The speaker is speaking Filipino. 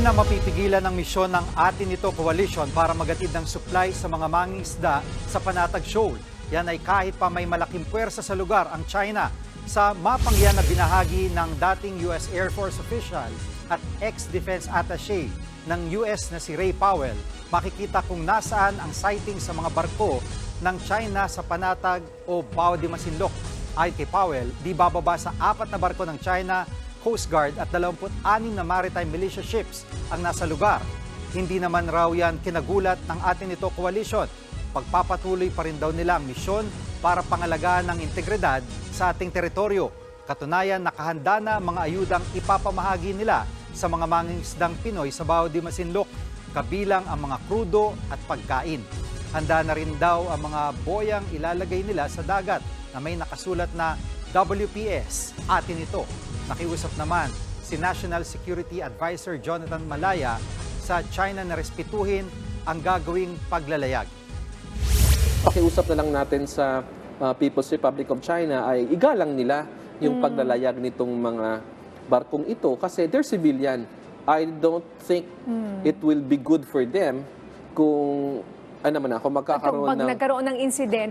Na mapipigilan ang misyon ng atin ito coalition para magatid ng supply sa mga mangingisda sa Panatag Shoal. Yan ay kahit pa may malaking puwersa sa lugar ang China. Sa mapang yan na binahagi ng dating US Air Force official at ex-defense attaché ng US na si Ray Powell, makikita kung nasaan ang sighting sa mga barko ng China sa Panatag o Bao de Masinloc. Ayon kay Powell, di bababa sa apat na barko ng China Coast Guard at 26 na maritime militia ships ang nasa lugar. Hindi naman raw yan kinagulat ng atin ito coalition. Pagpapatuloy pa rin daw nila ang misyon para pangalagaan ng integridad sa ating teritoryo. Katunayan, nakahanda na mga ayudang ipapamahagi nila sa mga mangingisdang Pinoy sa Bao de Masinloc, kabilang ang mga krudo at pagkain. Handa na rin daw ang mga boyang ilalagay nila sa dagat na may nakasulat na WPS, atin ito. Nakiusap naman si National Security Advisor Jonathan Malaya sa China na respetuhin ang gagawing paglalayag. pakiusap na lang natin sa uh, People's Republic of China ay igalang nila yung paglalayag nitong mga barkong ito kasi they're civilian. I don't think it will be good for them kung ano man ako At magkakaroon pag ng nagkaroon ng incident,